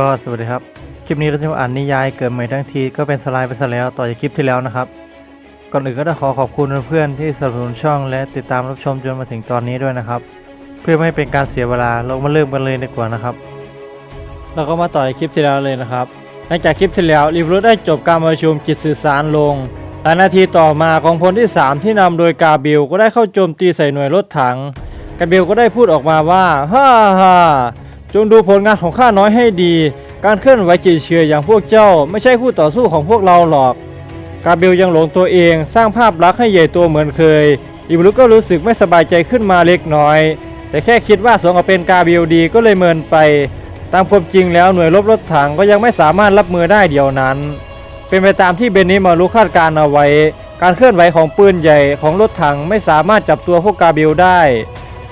ก็สวัสดีครับ คลิปนี้เราจะมาอ่านนิยายเกิดใหม่ทั้งทีก็เป็นสไลด์ไปซะแล้วต่อจากคลิปที่แล้วนะครับ ก่อนอื่นก็ต้องขอขอบคุณเพื่อนๆที่สนับสนุนช่องและติดตามรับชมจนมาถึงตอนนี้ด้วยนะครับ เพื่อไม่ให้เป็นการเสียเวลาเรามาเริ่มกันเลยดีกว่านะครับ เราก็มาต่อในคลิปที่แล้วเลยนะครับ หลังจากคลิปที่แล้วรีบรุได้จบการประชุมจิตสื่อสารลงหลายนาทีต่อมาของพลที่ 3 ที่นำโดยกาบิลก็ได้เข้าโจมตีใส่หน่วยรถถังกาบิลก็ได้พูดออกมาว่าฮ่าฮ่า จงดูผลงานของข้าน้อยให้ดี การเคลื่อนไหวจิตเชื่ออย่างพวกเจ้า ไม่ใช่คู่ต่อสู้ของพวกเราหรอก กาเบลยังหลงตัวเองสร้างภาพลักษณ์ให้ใหญ่โตเหมือนเคย อิบรุก็รู้สึกไม่สบายใจขึ้นมาเล็กน้อย แต่แค่คิดว่าสงกับเป็นกาเบลดีก็เลยเมินไป ตามความจริงแล้วหน่วยรบรถถังก็ยังไม่สามารถรับมือได้เดียวนั้น เป็นไปตามที่เบนนิมารุคาดการณ์เอาไว้ การเคลื่อนไหวของปืนใหญ่ของรถถังไม่สามารถจับตัวพวกกาเบลได้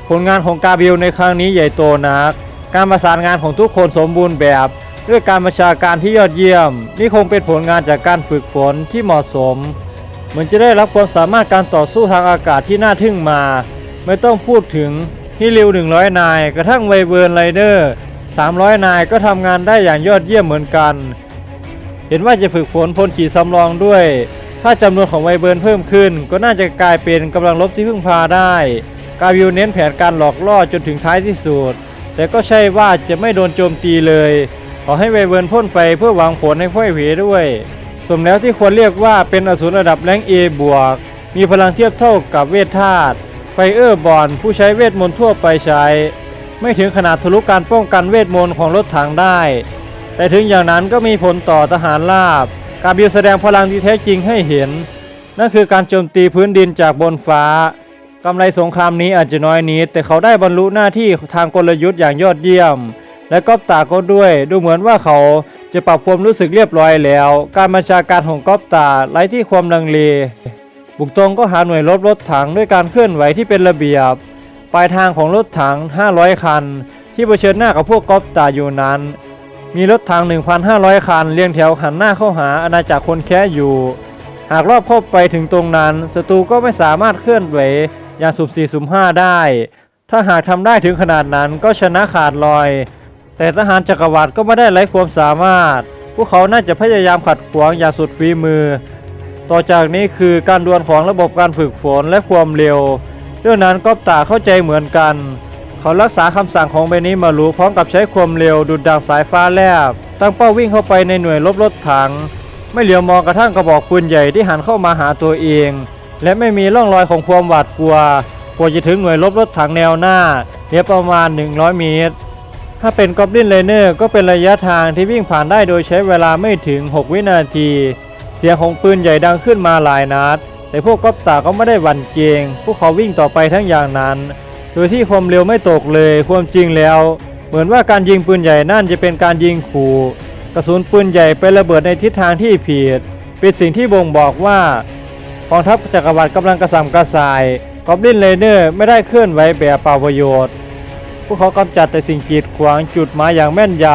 ผลงานของกาเบลในครั้งนี้ใหญ่โตนัก การประสานงานของทุกคนสมบูรณ์แบบ ด้วยการบัญชาการที่ยอดเยี่ยม นี่คงเป็นผลงานจากการฝึกฝนที่เหมาะสม เหมือนจะได้รับความสามารถการต่อสู้ทางอากาศที่น่าทึ่งมา ไม่ต้องพูดถึงฮิริว 100 นาย กระทั่งไวเวิร์นไรเดอร์ 300 นายก็ทำงานได้อย่างยอดเยี่ยมเหมือนกัน เห็นว่าจะฝึกฝนพลขี่สำรองด้วย ถ้าจำนวนของไวเบิร์นเพิ่มขึ้น ก็น่าจะกลายเป็นกำลังรบที่พึ่งพาได้ กาวิวเน้นแผนการหลอกล่อจนถึงท้ายที่สุด แต่ก็ใช่ว่าจะไม่โดนโจมตีเลย ขอให้ไวเบิร์นพ่นไฟเพื่อหวังผลให้พ่อยเหวด้วย สมแล้วที่ควรเรียกว่าเป็นอสูรระดับแรงเอบวก มีพลังเทียบเท่ากับเวทธาตุไฟเออร์บอลผู้ใช้เวทมนต์ทั่วไปใช้ ไม่ถึงขนาดทะลุการป้องกันเวทมนต์ของรถถังได้ แต่ถึงอย่างนั้นก็มีผลต่อทหารราบ การบิวแสดงพลังที่แท้จริงให้เห็น นั่นคือการโจมตีพื้นดินจากบนฟ้า กำไรสงครามนี้อาจจะน้อยนิดแต่เขาได้บรรลุหน้าที่ทางกลยุทธ์อย่างยอดเยี่ยม และก๊อปตาก็ด้วย ดูเหมือนว่าเขาจะปรับความรู้สึกเรียบร้อยแล้ว การบัญชาการของก๊อปตาไร้ที่ความลังเลบุกตรงก็หาหน่วยรบรถถังด้วยการเคลื่อนไหวที่เป็นระเบียบ ปลายทางของรถถัง 500 คัน ที่เผชิญหน้ากับพวกก๊อปตาอยู่นั้น มีรถถัง 1,500 คัน เรียงแถวหันหน้าเข้าหาอาณาจักรคนแค้อยู่ หากรอบเข้าไปถึงตรงนั้นศัตรูก็ไม่สามารถเคลื่อนไหว ย่างสุมสี่สุมห้าได้ ถ้าหากทำได้ถึงขนาดนั้นก็ชนะขาดลอย แต่ทหารจักรวรรดิก็ไม่ได้ไร้ความสามารถ พวกเขาน่าจะพยายามขัดขวางอย่างสุดฝีมือ ต่อจากนี้คือการดวลของระบบการฝึกฝนและความเร็ว เรื่องนั้นก็ตาเข้าใจเหมือนกัน เขารักษาคำสั่งของเบนิมารูพร้อมกับใช้ความเร็วดุดดังสายฟ้าแลบ ตั้งเป้าวิ่งเข้าไปในหน่วยรบรถถัง ไม่เหลียวมองกระทั่งกระบอกปืนใหญ่ที่หันเข้ามาหาตัวเอง และไม่มีร่องรอยของความหวาดกลัวกว่าจะถึงหน่วยรบรถถังแนวหน้าเหลือประมาณ 100 เมตร ถ้าเป็นกอบลินเลเนอร์ก็เป็นระยะทางที่วิ่งผ่านได้โดยใช้เวลาไม่ถึง 6 วินาที เสียงของปืนใหญ่ดังขึ้นมาหลายนัด แต่พวกก๊อปตาก็ไม่ได้หวั่นเกรงพวกเขาวิ่งต่อไปทั้งอย่างนั้น โดยที่ความเร็วไม่ตกเลยความจริงแล้ว เหมือนว่าการยิงปืนใหญ่นั่นจะเป็นการยิงขู่กระสุนปืนใหญ่ไประเบิดในทิศทางที่ผิดเป็นสิ่งที่บ่งบอกว่า กองทัพจักรวรรดิกำลังกระสับกระส่ายกอบลินเลเนอร์ไม่ได้เคลื่อนไหวแบบเปล่าประโยชน์ พวกเขากำจัดแต่สิ่งกีดขวางจุดหมายอย่างแม่นย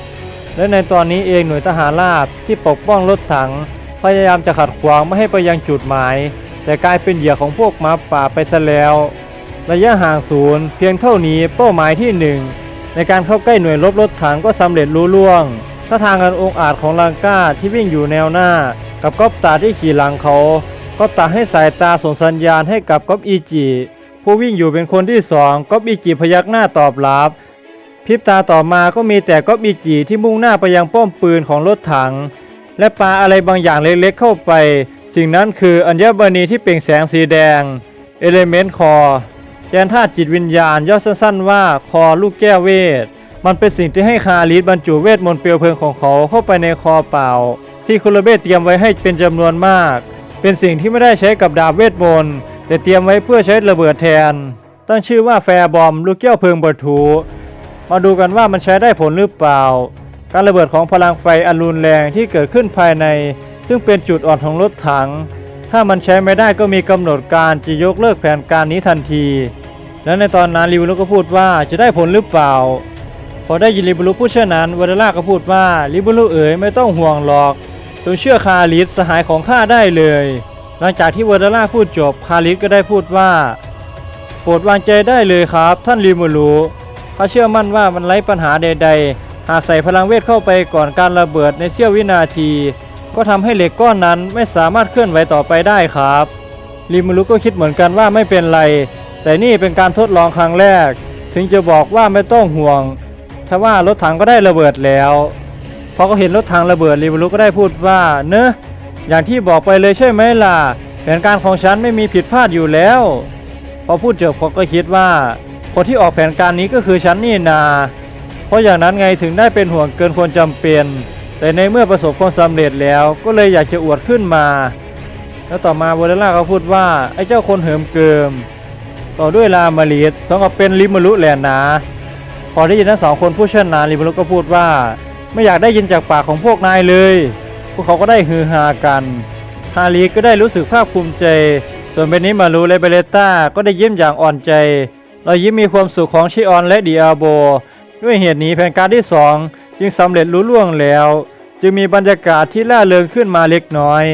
ำ และในตอนนี้เองหน่วยทหารราบที่ปกป้องรถถัง พยายามจะขัดขวางไม่ให้ไปยังจุดหมาย แต่กลายเป็นเหยื่อของพวกหมาป่าไปซะแล้ว ระยะห่างศูนย์เพียงเท่านี้เป้าหมายที่หนึ่งในการเข้าใกล้หน่วยรบรถถังก็สำเร็จลุล่วงถ้าทางอันองอาจของลังกาที่วิ่งอยู่แนวหน้า กับก๊อปตาที่ขี่หลังเขา ก๊อปตาให้สายตาส่งสัญญาณให้กับก๊อปอีจีผู้วิ่งอยู่เป็นคนที่สองก๊อปอีจีพยักหน้าตอบรับพริบตาต่อมาก็มีแต่ก๊อบอีจีที่มุ่งหน้าไปยังป้อมปืนของรถถัง และปาอะไรบางอย่างเล็กๆเข้าไป สิ่งนั้นคืออัญมณีที่เปล่งแสงสีแดงเอเลเมนต์คอแกนธาตุจิตวิญญาณย่อสั้นๆว่าคอลูกแก้วเวท มันเป็นสิ่งที่ให้คาลิสบรรจุเวทมนต์เปลวเพลิงของเขาเข้าไปในคอเปล่า ที่คุโรเบศเตรียมไว้ให้เป็นจำนวนมาก เป็นสิ่งที่ไม่ได้ใช้กับดาบเวทมนต์แต่เตรียมไว้เพื่อใช้ระเบิดแทน ตั้งชื่อว่าแฟร์บอมลูกแก้วเพลิงบรรทุมาดูกันว่ามันใช้ได้ผลหรือเปล่า การระเบิดของพลังไฟอันรุนแรงที่เกิดขึ้นภายใน ซึ่งเป็นจุดอ่อนของรถถัง ถ้ามันใช้ไม่ได้ก็มีกำหนดการจะยกเลิกแผนการนี้ทันที และในตอนนั้นริวลุก็พูดว่าจะได้ผลหรือเปล่า พอได้ยินริบุรุพูดเช่นนั้นวาเดล่าก็พูดว่าริบุรุเอ๋ยไม่ต้องห่วงหรอก จงเชื่อคาริสสหายของข้าได้เลย หลังจากที่เวาเดล่าพูดจบคาริสก็ได้พูดว่าโปรดวางใจได้เลยครับ ท่านริมูรุเขาเชื่อมั่นว่ามันไร้ปัญหาใด ๆ หากใส่พลังเวทเข้าไปก่อนการระเบิดในเสี้ยววินาที ก็ทำให้เหล็กก้อนนั้นไม่สามารถเคลื่อนไหวต่อไปได้ครับริมูรุก็คิดเหมือนกันว่าไม่เป็นไร แต่นี่เป็นการทดลองครั้งแรก ถึงจะบอกว่าไม่ต้องห่วงถ้าว่ารถถังก็ได้ระเบิดแล้ว พอเขาเห็นรถถังระเบิดริมูรุก็ได้พูดว่า เนอะอย่างที่บอกไปเลยใช่ไหมล่ะแผนการของฉันไม่มีผิดพลาดอยู่แล้ว พอพูดจบเขาก็คิดว่า คนที่ออกแผนการนี้ก็คือฉันนี่นา เพราะอย่างนั้นไงถึงได้เป็นห่วงเกินควรจำเป็น แต่ในเมื่อประสบความสำเร็จแล้วก็เลยอยากจะอวดขึ้นมา แล้วต่อมาโบเดล่าก็พูดว่าไอ้เจ้าคนเหิมเกิม ต่อด้วยลามารีสสองกับเป็นลิมารุแลนนาพอได้ยินทั้งสองคนพูดเช่นนั้นลิมารุก็พูดว่า ไม่อยากได้ยินจากปากของพวกนายเลย พวกเขาก็ได้ฮือฮากัน ฮารีก็ได้รู้สึกภาคภูมิใจ ส่วนเบนนิมารุและเบเลต้าก็ได้ยิ้มอย่างอ่อนใจ เรายิ้มมีความสุขของชิออนและดิอาโบ ด้วยเหตุนี้แผนการที่สองจึงสำเร็จลุล่วงแล้ว จึงมีบรรยากาศที่ล่าเริงขึ้นมาเล็กน้อย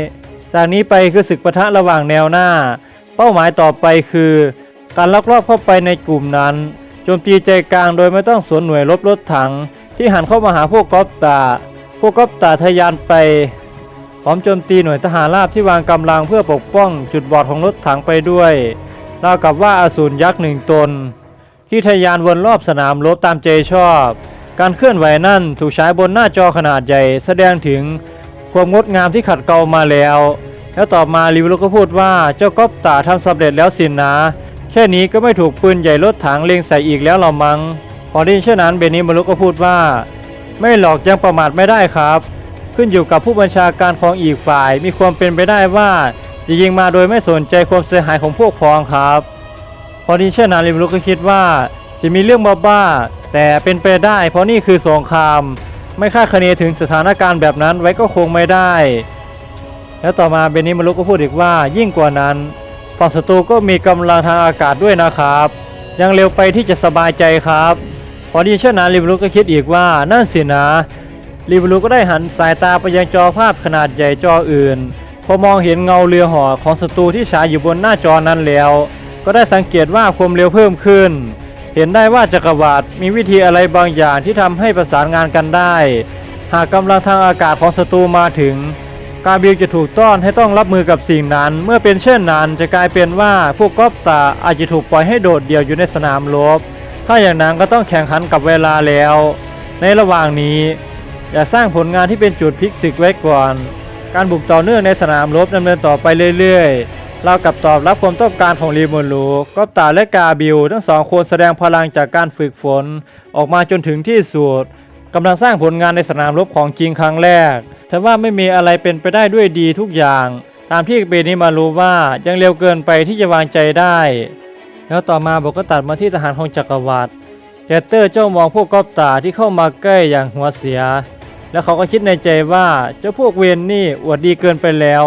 จากนี้ไปคือศึกปะทะระหว่างแนวหน้า เป้าหมายต่อไปคือ การลักลอบเข้าไปในกลุ่มนั้นโจมตีใจกลางโดยไม่ต้องสวนหน่วยรบรถถัง ที่หันเข้ามาหาพวกกอปตา พวกกอปตาทะยานไปพร้อมโจมตีหน่วยทหารราบที่วางกำลังเพื่อปกป้องจุดบอดของรถถังไปด้วยราวกับว่าอสูรยักษ์หนึ่งตน ที่ทะยานวนรอบสนามรบตามใจชอบ การเคลื่อนไหวนั่นถูกฉายบนหน้าจอขนาดใหญ่ แสดงถึงความงดงามที่ขัดเกลามาแล้ว แล้วต่อมาลิวลุก็พูดว่าเจ้าก๊อปตาทำสำเร็จแล้วสินนะ แค่นี้ก็ไม่ถูกปืนใหญ่รถถังเล็งใส่อีกแล้วหรอมัง้ง พอได้ยินเช่นนั้นเบนิมารุก็พูดว่า ไม่หลอกยังประมาทไม่ได้ครับ ขึ้นอยู่กับผู้บัญชาการของอีกฝ่าย มีความเป็นไปได้ว่าจะยิงมาโดยไม่สนใจความเสียหายของพวกพ้องครับ พอดีเช่นนั้นลิมลุกก็คิดว่า จะมีเรื่องบ้าๆแต่เป็นไปได้ เพราะนี่คือสงคราม ไม่คาดคะเนถึงสถานการณ์แบบนั้นไว้ก็คงไม่ได้ แล้วต่อมาเบนนิมารุกก็พูดอีกว่า ยิ่งกว่านั้นฝั่งศัตรูก็มีกำลังทางอากาศด้วยนะครับ ยังเร็วไปที่จะสบายใจครับ พอดีเช่นนั้นลิมลุก็คิดอีกว่านั่นสินะลิมลุกก็ได้หันสายตาไปยังจอภาพขนาดใหญ่จออื่น พอมองเห็นเงาเรือห่อของศัตรูที่ฉายอยู่บนหน้าจอนั้นแล้ว ก็ได้สังเกตว่าความเร็วเพิ่มขึ้น เห็นได้ว่าจักรวรรดิมีวิธีอะไรบางอย่างที่ทำให้ประสานงานกันได้ หากกำลังทางอากาศของศัตรูมาถึง กาบิลจะถูกต้อนให้ต้องรับมือกับสิ่งนั้น เมื่อเป็นเช่นนั้นจะกลายเป็นว่าพวกก๊อปตาอาจจะถูกปล่อยให้โดดเดี่ยวอยู่ในสนามรบ ถ้าอย่างนั้นก็ต้องแข่งขันกับเวลาแล้ว ในระหว่างนี้ อย่าสร้างผลงานที่เป็นจุดพลิกศึกไว้ก่อน การบุกต่อเนื่องในสนามรบดำเนินต่อไปเรื่อยๆ เรากับตอบรับความต้องการของรีโมลูก็ตาและกาบิลทั้งสองคนแสดงพลังจากการฝึกฝน ออกมาจนถึงที่สุดกำลังสร้างผลงานในสนามรบของจริงครั้งแรกแต่ว่าไม่มีอะไรเป็นไปได้ด้วยดีทุกอย่าง ตามที่เบนิมารู้ว่ายังเร็วเกินไปที่จะวางใจได้ แล้วต่อมาบอกก็ตัดมาที่ทหารของจักรวรรดิแกตเตอร์เจ้ามองพวกกอบตาที่เข้ามาใกล้อย่างหัวเสีย แล้วเขาก็คิดในใจว่าเจ้าพวกเวนนี่อวดดีเกินไปแล้ว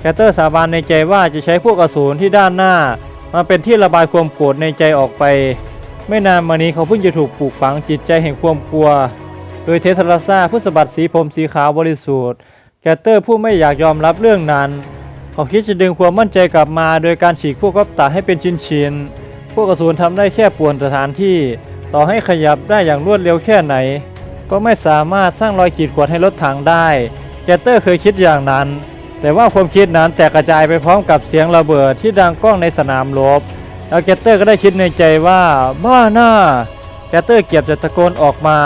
แคตเตอร์สาบานในใจว่าจะใช้พวกอสูรที่ด้านหน้า มาเป็นที่ระบายความโกรธในใจออกไป ไม่นานมานี้เขาเพิ่งจะถูกปลูกฝังจิตใจแห่งความกลัว โดยเทสลาซาผู้สบัดสีผมสีขาวบริสุทธิ์แคตเตอร์ผู้ไม่อยากยอมรับเรื่องนั้น เขาคิดจะดึงความมั่นใจกลับมา โดยการฉีกพวกกัปตาให้เป็นชิ้นๆ พวกอสูรทำได้แค่ป่วนสถานที่ ต่อให้ขยับได้อย่างรวดเร็วแค่ไหน ก็ไม่สามารถสร้างรอยขีดข่วนให้รถถังได้แกตเตอร์เคยคิดอย่างนั้น แต่ว่าความคิดนั้นแตกกระจายไปพร้อมกับเสียงระเบิดที่ดังก้องในสนามรบแล้วแกตเตอร์ก็ได้คิดในใจว่าบ้าหน้าแกตเตอร์เกียบจะตะโกนออกมา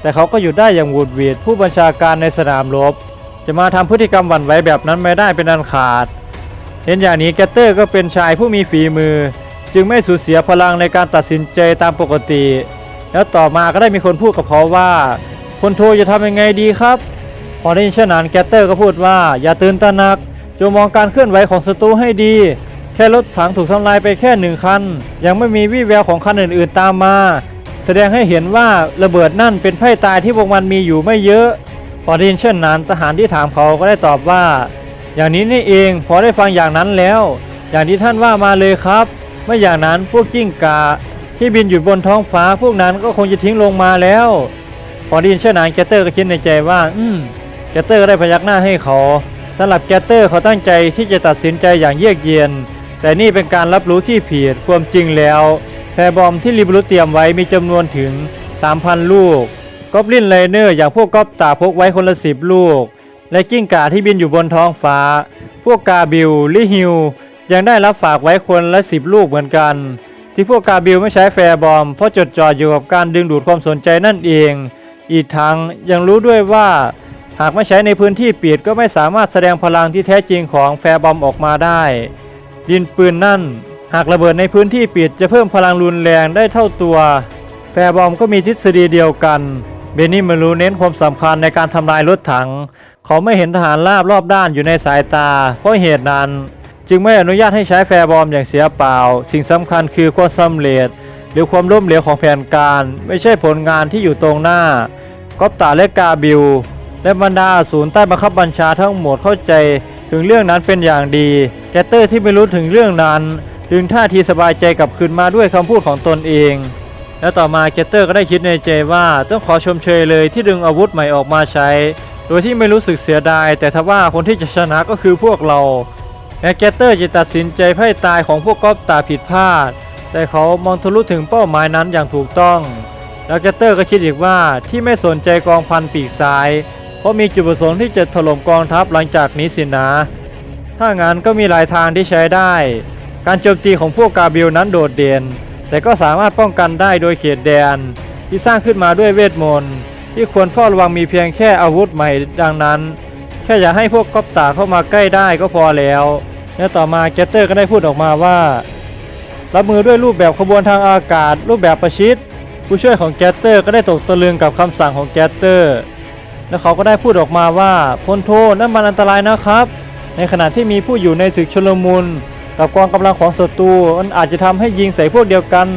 แต่เขาก็อยู่ได้อย่างหวูดหวีดผู้บัญชาการในสนามรบ จะมาทำพฤติกรรมหวั่นไหวแบบนั้นไม่ได้เป็นอันขาด เห็นอย่างนี้แกตเตอร์ก็เป็นชายผู้มีฝีมือ จึงไม่สูญเสียพลังในการตัดสินใจตามปกติ แล้วต่อมาก็ได้มีคนพูดกับเขาว่าพลโทจะทำยังไงดีครับ พอได้ยินเช่นนั้นแกตเตอร์ก็พูดว่าอย่าตื่นตระหนักจงมองการเคลื่อนไหวของศัตรูให้ดี แค่รถถังถูกทำลายไปแค่หนึ่งคัน ยังไม่มีวี่แววของคันอื่นๆตามมา แสดงให้เห็นว่าระเบิดนั่นเป็นไพ่ตายที่พวกมันมีอยู่ไม่เยอะ พอได้ยินเช่นนั้นทหารที่ถามเขาก็ได้ตอบว่า อย่างนี้นี่เองพอได้ฟังอย่างนั้นแล้ว อย่างที่ท่านว่ามาเลยครับ ไม่อย่างนั้นพวกกิ้งกาที่บินอยู่บนท้องฟ้าพวกนั้นก็คงจะทิ้งลงมาแล้ว พอได้ยินเช่นนั้นแกตเตอร์ก็คิดในใจว่า อืมแกตเตอร์ก็ได้พยักหน้าให้เขาสำหรับแกตเตอร์เขาตั้งใจที่จะตัดสินใจอย่างเยือกเย็นแต่นี่เป็นการรับรู้ที่ผิดความจริงแล้วแฟร์บอมที่ลิบรุเตรียมไว้มีจำนวนถึง 3,000 ลูก ก็กอบลินไลเนอร์อย่างพวกกอบตาพกไว้คนละสิบลูก และกิ้งก่าที่บินอยู่บนท้องฟ้า พวกกาบิลลิฮิวยังได้รับฝากไว้คนละสิบลูกเหมือนกัน ที่พวกกาบิลไม่ใช้แฟร์บอมเพราะจดจ่ออยู่กับการดึงดูดความสนใจนั่นเอง อีกทั้งยังรู้ด้วยว่า หากไม่ใช้ในพื้นที่ปิดก็ไม่สามารถแสดงพลังที่แท้จริงของแฟร์บอมออกมาได้ ดินปืนนั่น หากระเบิดในพื้นที่ปิดจะเพิ่มพลังรุนแรงได้เท่าตัว แฟร์บอมก็มีทฤษฎีเดียวกัน เบนนี่มารู้เน้นความสำคัญในการทำลายรถถัง เขาไม่เห็นทหารราบรอบด้านอยู่ในสายตา เพราะเหตุนั้น จึงไม่อนุญาตให้ใช้แฟร์บอมอย่างเสียเปล่า สิ่งสำคัญคือความสำเร็จ หรือความล้มเหลวของแผนการ ไม่ใช่ผลงานที่อยู่ตรงหน้ากอบตาและกาบิล และบรรดาอสูรใต้บังคับบัญชาทั้งหมดเข้าใจถึงเรื่องนั้นเป็นอย่างดีแกตเตอร์ที่ไม่รู้ถึงเรื่องนั้นดึงท่าทีสบายใจกลับคืนมาด้วยคำพูดของตนเอง แล้วต่อมาเกตเตอร์ก็ได้คิดในใจว่าต้องขอชมเชยเลยที่ดึงอาวุธใหม่ออกมาใช้ โดยที่ไม่รู้สึกเสียดาย แต่ทว่าคนที่จะชนะก็คือพวกเราและเกตเตอร์จะตัดสินใจไพ่ตายของพวกกอบตาผิดพลาด แต่เขามองทะลุถึงเป้าหมายนั้นอย่างถูกต้อง แล้วเกตเตอร์ก็คิดอีกว่าที่ไม่สนใจกองพันปีกซ้าย เพราะมีจุดประสงค์ที่จะถล่มกองทัพหลังจากนี้สินะ ถ้างั้นก็มีหลายทางที่ใช้ได้ การโจมตีของพวกกาบิลนั้นโดดเด่น แต่ก็สามารถป้องกันได้โดยเขตแดน ที่สร้างขึ้นมาด้วยเวทมนต์ที่ควรเฝ้าระวังมีเพียงแค่อาวุธใหม่ดังนั้น แค่อย่าให้พวกก๊อปตาเข้ามาใกล้ได้ก็พอแล้วและต่อมาเกตเตอร์ก็ได้พูดออกมาว่ารับมือด้วยรูปแบบขบวนทางอากาศ รูปแบบประชิดผู้ช่วยของแกตเตอร์ก็ได้ตกตะลึงกับคำสั่งของแกตเตอร์ และเขาก็ได้พูดออกมาว่าพลโทนั่นมันอันตรายนะครับ ในขณะที่มีผู้อยู่ในศึกชลมุน กับกองกำลังของศัตรูมันอาจจะทำให้ยิงใส่พวกเดียวกัน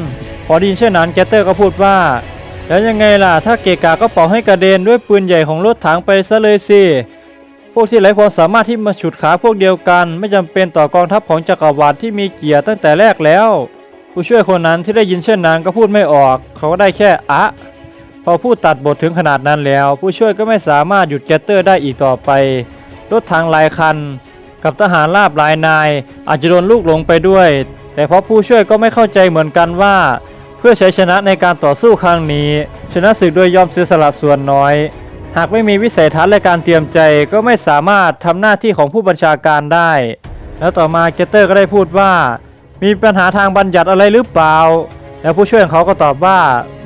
พอดยินเช่นนั้นแกตเตอร์ก็พูดว่า แล้วยังไงล่ะ ถ้าเกกาก็เป่าให้กระเด็นด้วยปืนใหญ่ของรถถังไปซะเลยสิพวกที่ไร้ความสามารถที่มาฉุดขาพวกเดียวกัน ไม่จำเป็นต่อกองทัพของจักรวรรดิที่มีเกียรติตั้งแต่แรกแล้ว ผู้ช่วยคนนั้นที่ได้ยินเช่นนั้นก็พูดไม่ออก เขาก็ได้แค่อะพอพูดตัดบทถึงขนาดนั้นแล้ว ผู้ช่วยก็ไม่สามารถหยุดแกตเตอร์ได้อีกต่อไป รถทางหลายคัน กับทหารราบหลายนาย อาจจะโดนลูกหลงไปด้วย แต่เพราะผู้ช่วยก็ไม่เข้าใจเหมือนกันว่า เพื่อใช้ชนะในการต่อสู้ครั้งนี้ ชนะศึกโดยยอมเสียสละส่วนน้อย หากไม่มีวิสัยทัศน์และการเตรียมใจก็ไม่สามารถทำหน้าที่ของผู้บัญชาการได้ แล้วต่อมาเกตเตอร์ก็ได้พูดว่า มีปัญหาทางบัญญัติอะไรหรือเปล่า แล้วผู้ช่วยของเขาก็ตอบว่า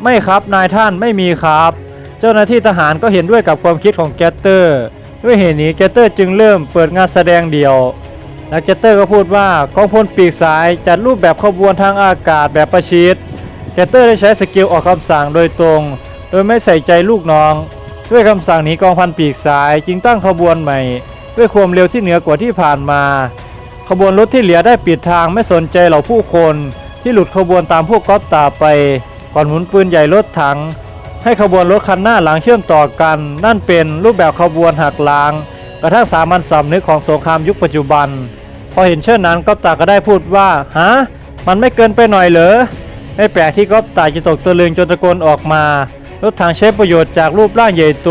ไม่ครับนายท่านไม่มีครับ เจ้าหน้าที่ทหารก็เห็นด้วยกับความคิดของแกตเตอร์ ด้วยเหตุนี้แกตเตอร์จึงเริ่มเปิดงานแสดงเดี่ยว และแกตเตอร์ก็พูดว่ากองพลปีกซ้ายจัดรูปแบบขบวนทางอากาศแบบประชิดแกตเตอร์ได้ใช้สกิลออกคำสั่งโดยตรง โดยไม่ใส่ใจลูกน้อง ด้วยคำสั่งนี้กองพันปีกซ้ายจึงตั้งขบวนใหม่ ด้วยความเร็วที่เหนือกว่าที่ผ่านมา ขบวนรถที่เหลือได้ปิดทางไม่สนใจเหล่าผู้คนที่หลุดขบวนตามพวกก๊อปตาไป ก่อนหมุนปืนใหญ่รถถัง ให้ขบวนรถคันหน้าหลังเชื่อมต่อกัน นั่นเป็นรูปแบบขบวนหักล้าง กระทั่งสามัญสำนึกของสงครามยุคปัจจุบัน พอเห็นเช่นนั้นก๊อปตาก็ได้พูดว่าฮะมันไม่เกินไปหน่อยเหรอไม่แปลกที่ก๊อปตาจะตกตะลึงจนตะโกนออกมารถถังใช้ประโยชน์จากรูปร่างใหญ่โต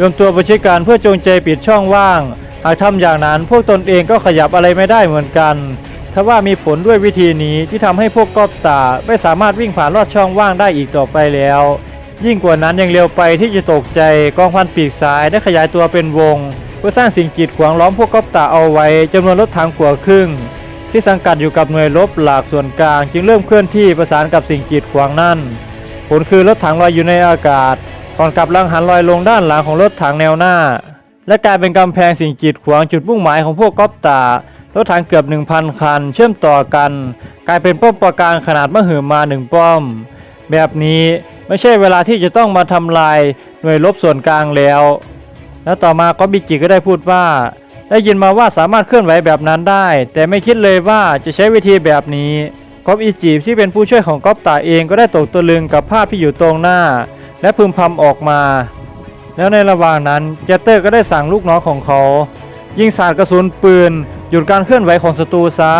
รวมตัวประชิดการเพื่อจงใจปิดช่องว่าง หากทำอย่างนั้นพวกตนเองก็ขยับอะไรไม่ได้เหมือนกันทว่ามีผลด้วยวิธีนี้ที่ทำให้พวกกอบตาไม่สามารถวิ่งผ่านลอดช่องว่างได้อีกต่อไปแล้ว ยิ่งกว่านั้นยังเร็วไปที่จะตกใจกองพันปีกซ้ายได้ขยายตัวเป็นวง เพื่อสร้างสิ่งกีดขวางล้อมพวกก๊อบตาเอาไว้จำนวนรถถังกว่าครึ่ง ที่สังกัดอยู่กับหน่วยรบหลักส่วนกลาง จึงเริ่มเคลื่อนที่ประสานกับสิ่งกีดขวางนั่น ผลคือรถถังลอยอยู่ในอากาศก่อนกลับลังหันลอยลงด้านหลังของรถถังแนวหน้า และกลายเป็นกำแพงสิ่งกีดขวางจุดมุ่งหมายของพวกก๊อปตารถถังเกือบ 1,000 คัน เชื่อมต่อกัน กลายเป็นป้อมปราการขนาดมหึมาหนึ่งป้อม แบบนี้ ไม่ใช่เวลาที่จะต้องมาทำลายหน่วยรบส่วนกลางแล้ว แล้วต่อมาก็บิจิก็ได้พูดว่า ได้ยินมาว่าสามารถเคลื่อนไหวแบบนั้นได้ แต่ไม่คิดเลยว่าจะใช้วิธีแบบนี้ก๊อปอีจีบที่เป็นผู้ช่วยของก๊อปตาเองก็ได้ตกตะลึงกับภาพที่อยู่ตรงหน้า และพึมพำออกมา แล้วในระหว่างนั้นเจเตอร์ก็ได้สั่งลูกน้องของเขา ยิงสาดกระสุนปืน หยุดการเคลื่อนไหวของศัตรูซะ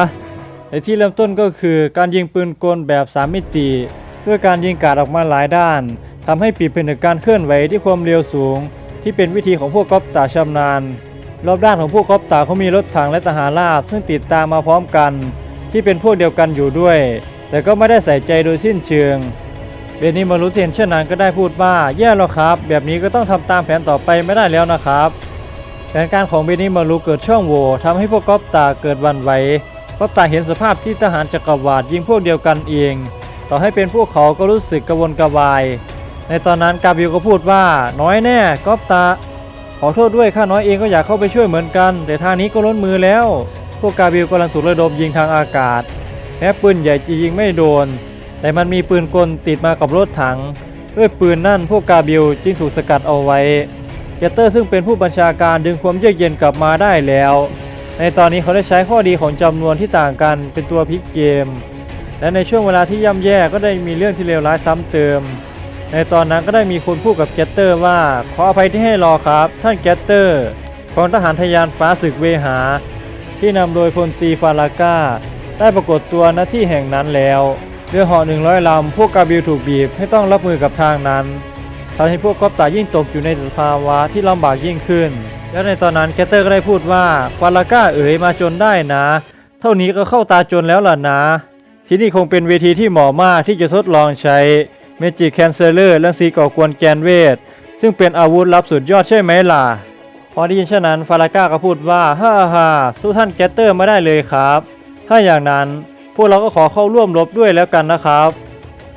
ในที่เริ่มต้นก็คือการยิงปืนกลแบบ 3 มิติ เพื่อการยิงกาดออกมาหลายด้านทำให้ปิดผนึกการเคลื่อนไหวที่ความเร็วสูง ที่เป็นวิธีของพวกก๊อปตาชำนาญ รอบด้านของพวกก๊อปตาเขามีรถถังและทหารราบ ซึ่งติดตามมาพร้อมกัน ที่เป็นพวกเดียวกันอยู่ด้วย แต่ก็ไม่ได้ใส่ใจโดยสิ้นเชิงเบนนี่มารู้เห็นเช่นนั้นก็ได้พูดว่าแย่แล้วครับ แบบนี้ก็ต้องทำตามแผนต่อไปไม่ได้แล้วนะครับแผนการของเบนนี่มารู้เกิดช่องโหว่ทำให้พวกก๊อปตาเกิดวันไหวก๊อปตาเห็นสภาพที่ทหารจักรวาลยิงพวกเดียวกันเอง ต่อให้เป็นพวกเขาก็รู้สึกกระวนกระวาย ในตอนนั้นกาบิลก็พูดว่าน้อยแน่ก๊อปตา ขอโทษด้วยข้าน้อยเองก็อยากเข้าไปช่วยเหมือนกัน แต่ทางนี้ก็ล้นมือแล้ว พวกกาบิลกำลังถูกระดมยิงทางอากาศแม้ปืนใหญ่จะยิงไม่โดน แต่มันมีปืนกลติดมากับรถถัง ด้วยปืนนั่นพวกกาบิลจึงถูกสกัดเอาไว้เกตเตอร์ซึ่งเป็นผู้บัญชาการดึงความเยือกเย็นกลับมาได้แล้ว ในตอนนี้เขาได้ใช้ข้อดีของจำนวนที่ต่างกันเป็นตัวพลิกเกม และในช่วงเวลาที่ย่ำแย่ก็ได้มีเรื่องที่เลวร้ายซ้ำเติม ในตอนนั้นก็ได้มีคนพูดกับแกตเตอร์ว่า ขออภัยที่ให้รอครับ ท่านแกตเตอร์กองทหารทะยานฟ้าศึกเวหา ที่นำโดยพลตีฟาราก้า ได้ปรากฏตัวณที่แห่งนั้นแล้วเรือหาะ100ลำพวกกาบิลถูกบีบให้ต้องรับมือกับทางนั้นทำให้พวกกอปตายิ่งตกอยู่ในสภาวะที่ลำบากยิ่งขึ้น แล้วในตอนนั้นแกตเตอร์ก็ได้พูดว่าฟาราก้าเอ๋ยมาจนได้นะ เท่านี้ก็เข้าตาจนแล้วล่ะนะ ที่นี่คงเป็นเวทีที่เหมาะมากที่จะทดลองใช้เมจิกแคนเซเลอร์และสีก่อกวนแกนเวท ซึ่งเป็นอาวุธลับสุดยอดใช่ไหมล่ะ พอได้ยินเช่นนั้นฟาราก้าก็พูดว่าฮ่าฮ่าสู้ท่านแกตเตอร์ไม่ได้เลยครับ ถ้าอย่างนั้นพวกเราก็ขอเข้าร่วมรบด้วยแล้วกันนะครับ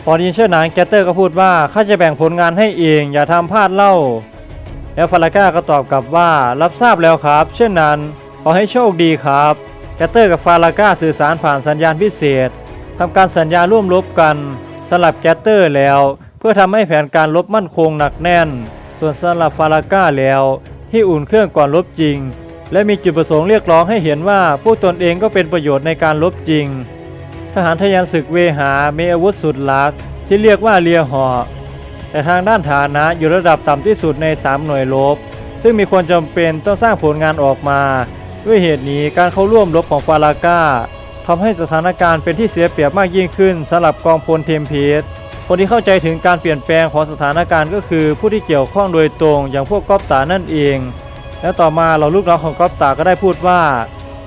พอได้ยินเช่นนั้นแกตเตอร์ก็พูดว่าข้าจะแบ่งผลงานให้เองอย่าทำพลาดเล่า แล้วฟาราก้าก็ตอบกลับว่ารับทราบแล้วครับ เช่นนั้นขอให้โชคดีครับแกตเตอร์กับฟาราก้าสื่อสารผ่านสัญญาณพิเศษ ทำการสัญญาร่วมรบกันสำหรับแกตเตอร์แล้ว เพื่อทำให้แผนการรบมั่นคงหนักแน่น ส่วนสำหรับฟาราก้าแล้ว ที่อุ่นเครื่องก่อนรบจริง และมีจุดประสงค์เรียกร้องให้เห็นว่าพวกตนเองก็เป็นประโยชน์ในการรบจริง ทหารทะยานศึกเวหามีอาวุธสุดลักที่เรียกว่าเรียหอแต่ทางด้านฐานะอยู่ระดับต่ำที่สุดใน 3 หน่วยรบ ซึ่งมีความจำเป็นต้องสร้างผลงานออกมา ด้วยเหตุนี้การเข้าร่วมรบของฟาราก้า ทำให้สถานการณ์เป็นที่เสียเปรียบมากยิ่งขึ้นสำหรับกองพลเทมเพสคนที่เข้าใจถึงการเปลี่ยนแปลงของสถานการณ์ก็คือผู้ที่เกี่ยวข้องโดยตรงอย่างพวกก๊อปตานั่นเอง และต่อมาเราลูกน้องของก๊อปตาก็ได้พูดว่า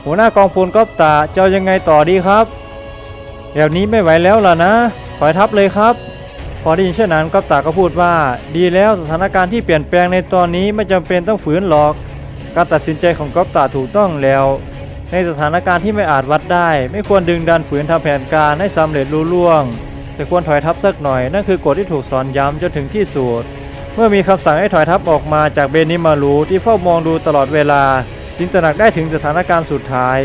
หัวหน้ากองพลก๊อปตาจะเอายังไงต่อดีครับแบบนี้ไม่ไหวแล้วล่ะนะถอยทัพเลยครับ พอได้ยินเช่นนั้นก๊อปตาก็พูดว่า ดีแล้วสถานการณ์ที่เปลี่ยนแปลงในตอนนี้ไม่จำเป็นต้องฝืนหรอก การตัดสินใจของก๊อปตาถูกต้องแล้ว ในสถานการณ์ที่ไม่อาจวัดได้ ไม่ควรดึงดันฝืนทำแผนการให้สำเร็จลุล่วง แต่ควรถอยทัพสักหน่อย นั่นคือกฎที่ถูกสอนย้ำจนถึงที่สุดเมื่อมีคำสั่งให้ถอยทัพออกมาจากเบนิมารูที่เฝ้ามองดูตลอดเวลาจึงตนักได้ถึงสถานการณ์สุดท้าย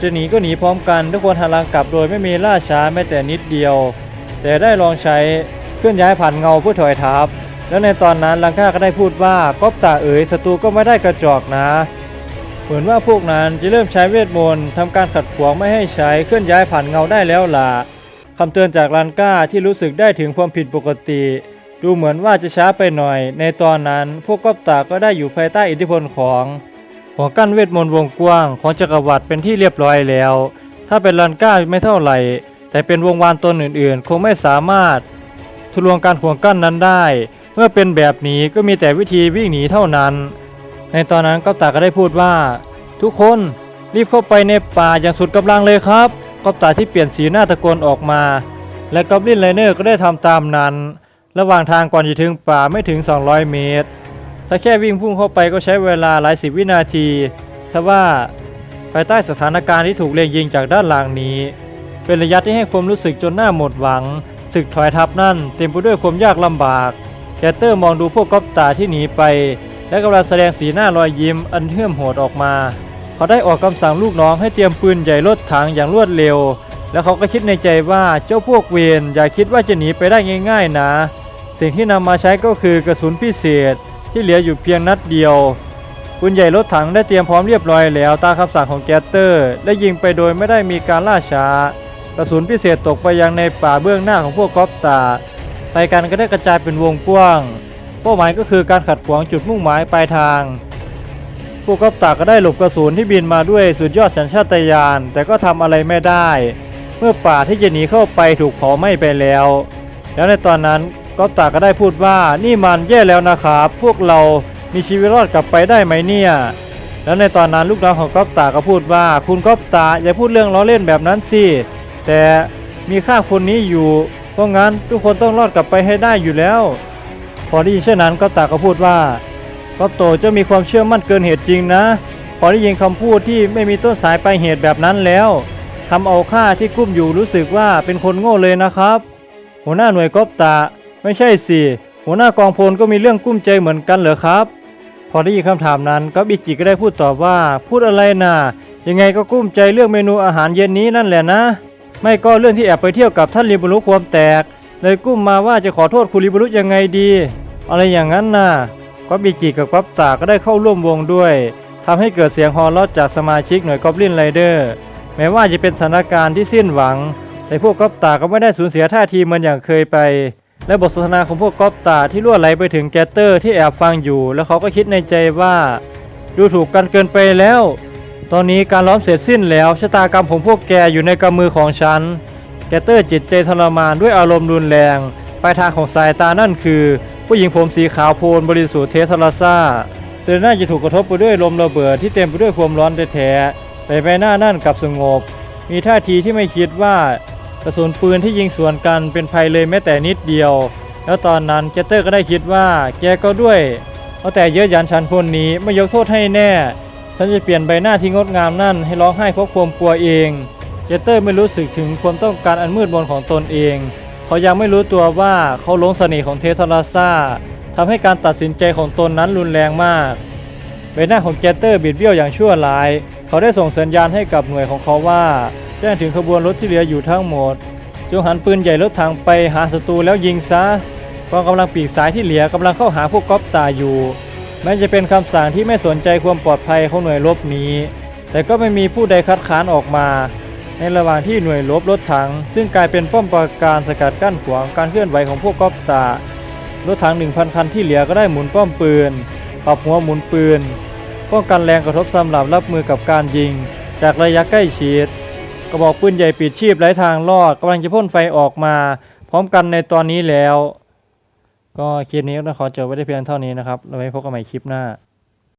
จะหนีก็หนีพร้อมกันทุกคนหันหลังกลับโดยไม่มีล่าช้าแม้แต่นิดเดียว แต่ได้ลองใช้เคลื่อนย้ายผ่านเงาเพื่อถอยทัพ แล้วในตอนนั้นลังค่าก็ได้พูดว่าก๊อปตาเอ๋ยศัตรูก็ไม่ได้กระจอกนะ เหมือนว่าพวกนั้นจะเริ่มใช้เวทมนต์ทำการขัดขวางไม่ให้ใช้เคลื่อนย้ายผ่านเงาได้แล้วล่ะคำเตือนจากลันก้าที่รู้สึกได้ถึงความผิดปกติ ดูเหมือนว่าจะช้าไปหน่อย ในตอนนั้นพวกกอปตาก็ได้อยู่ภายใต้อิทธิพลของหัวกั้นเวทมนต์วงกว้างของจักรวรรดิเป็นที่เรียบร้อยแล้ว ถ้าเป็นลันก้าไม่เท่าไหร่ แต่เป็นวงวานตนอื่นๆ คงไม่สามารถทะลวงการห่วงกั้นนั้นได้ เมื่อเป็นแบบนี้ก็มีแต่วิธีวิ่งหนีเท่านั้น ในตอนนั้นก๊อปตาก็ได้พูดว่า ทุกคนรีบเข้าไปในป่าอย่างสุดกำลังเลยครับก๊อปตาที่เปลี่ยนสีหน้าตะโกนออกมา และกอบลินไลเนอร์ก็ได้ทำตามนั้น ระหว่างทางก่อนจะถึงป่าไม่ถึง 200 เมตร ถ้าแค่วิ่งพุ่งเข้าไปก็ใช้เวลาหลายสิบวินาทีทว่าภายใต้สถานการณ์ที่ถูกเล็งยิงจากด้านหลังนี้ เป็นระยะที่ให้ความรู้สึกจนหน้าหมดหวังศึกถอยทัพนั่นเต็มไปด้วยความยากลำบากแกตเตอร์มองดูพวกก๊อปตาที่หนีไป และกำลังแสดงสีหน้ารอยยิ้มอันเทื่อมโหดออกมา เขาได้ออกคำสั่งลูกน้องให้เตรียมปืนใหญ่รถถังอย่างรวดเร็ว แล้วเขาก็คิดในใจว่าเจ้าพวกเวนอย่าคิดว่าจะหนีไปได้ง่าย ๆนะ สิ่งที่นำมาใช้ก็คือกระสุนพิเศษที่เหลืออยู่เพียงนัดเดียวปืนใหญ่รถถังได้เตรียมพร้อมเรียบร้อยแล้วตามคำสั่งของแกตเตอร์ และยิงไปโดยไม่ได้มีการล่าช้ากระสุนพิเศษตกไปยังในป่าเบื้องหน้าของพวกกอปตาไปกันก็ได้กระจายเป็นวงกว้าง เป้าหมายก็คือการขัดขวางจุดมุ่งหมายปลายทางพวกกอปตาก็ได้หลบกระสุนที่บินมาด้วยสุดยอดสัญชาตญาณแต่ก็ทำอะไรไม่ได้ เมื่อป่าที่จะหนีเข้าไปถูกเผาไหม้ไปแล้ว แล้วในตอนนั้นกอปตาก็ได้พูดว่านี่มันแย่แล้วนะครับพวกเรามีชีวิตรอดกลับไปได้ไหมเนี่ยแล้วในตอนนั้นลูกน้องของก๊อปตาก็พูดว่า คุณก๊อปตาอย่าพูดเรื่องล้อเล่นแบบนั้นสิแต่มีข้าคนนี้อยู่เพราะงั้นทุกคนต้องรอดกลับไปให้ได้อยู่แล้ว พอได้ยินเช่นนั้นก็ตาก็พูดว่าก็โตเจะมีความเชื่อมั่นเกินเหตุจริงนะ พอได้ยินคำพูดที่ไม่มีต้นสายปลายเหตุแบบนั้นแล้วทำเอาข้าที่กุ้มอยู่รู้สึกว่าเป็นคนโง่เลยนะครับ หัวหน้าหน่วยกอบตาไม่ใช่สิหัวหน้ากองพลก็มีเรื่องกุ้มใจเหมือนกันเหรอครับ พอได้ยินคำถามนั้นก็บิจิก็ได้พูดตอบว่า พูดอะไรนะ่ะยังไงก็กุ้มใจเรื่องเมนูอาหารเย็นนี้นั่นแหละนะ ไม่ก็เรื่องที่แอบไปเที่ยวกับท่านริบุรุความแตก เลยกุ้มมาว่าจะขอโทษคุริบุรุยังไงดี อะไรอย่างนั้นน่ะก็บิจิกับก๊อบตาก็ได้เข้าร่วมวงด้วยทำให้เกิดเสียงฮอลล์จากสมาชิกหน่วยกอบลินไรเดอร์แม้ว่าจะเป็นสถานการณ์ที่สิ้นหวัง แต่พวกก๊อบตาก็ไม่ได้สูญเสียท่าทีมือนอย่างเคยไป และบทสนทนาของพวกก๊อบตาที่ล่วไหลไปถึงแกตเตอร์ที่แอบฟังอยู่ แล้วเขาก็คิดในใจว่า ดูถูกกันเกินไปแล้ว ตอนนี้การล้อมเสร็จสิ้นแล้วชะตากรรมของพวกแกอยู่ในกำมือของฉัน แกเตอร์จิตใจทรมานด้วยอารมณ์รุนแรง ปลายทางของสายตานั่นคือ ผู้หญิงผมสีขาวโพลนบริสุทธิ์เทสลาซาเธอน่าจะถูกกระทบไปด้วยลมระเบิดที่เต็มไปด้วยความร้อนแท้แต่ใบหน้านั่นกลับสงบ มีท่าทีที่ไม่คิดว่ากระสุนปืนที่ยิงสวนกันเป็นภัยเลยแม้แต่นิดเดียว แล้วตอนนั้นแกเตอร์ก็ได้คิดว่าแกก็ด้วยเอาแต่เยอะยันฉันคนนี้ไม่ยกโทษให้แน่ ฉันจะเปลี่ยนใบหน้าที่งดงามนั่นให้ร้องไห้เพราะความกลัวเอง เจเตอร์ไม่รู้สึกถึงความต้องการอันมืดมนของตนเอง เขายังไม่รู้ตัวว่าเขาหลงเสน่ห์ของเทสลาซาทำให้การตัดสินใจของตนนั้นรุนแรงมากใบหน้าของเจเตอร์บิดเบี้ยวอย่างชั่วร้าย เขาได้ส่งสัญญาณให้กับหน่วยของเขาว่าแจ้งถึงขบวนรถที่เหลืออยู่ทั้งหมด จงหันปืนใหญ่รถถังไปหาศัตรูแล้วยิงซะกองกำลังปีกซ้ายที่เหลือกำลังเข้าหาพวกก๊อปตาอยู่ แม้จะเป็นคำสั่งที่ไม่สนใจความปลอดภัยของหน่วยรบนี้ แต่ก็ไม่มีผู้ใดคัดค้านออกมา ในระหว่างที่หน่วยรบรถถัง ซึ่งกลายเป็นป้อมปราการสกัดกั้นขวางการเคลื่อนไหวของพวกก๊อปตารถถัง 1,000 คันที่เหลือก็ได้หมุนป้อมปืน ปรับหัวหมุนปืน ป้องกันแรงกระทบสำหรับรับมือกับการยิง จากระยะใกล้ชิดกระบอกปืนใหญ่ปิดชีพไร้ทางรอดกำลังจะพ่นไฟออกมา พร้อมกันในตอนนี้แล้ว ก็คลิปนี้ก็ขอจบไว้ได้เพียงเท่านี้นะครับเราไว้พบกันใหม่คลิปหน้า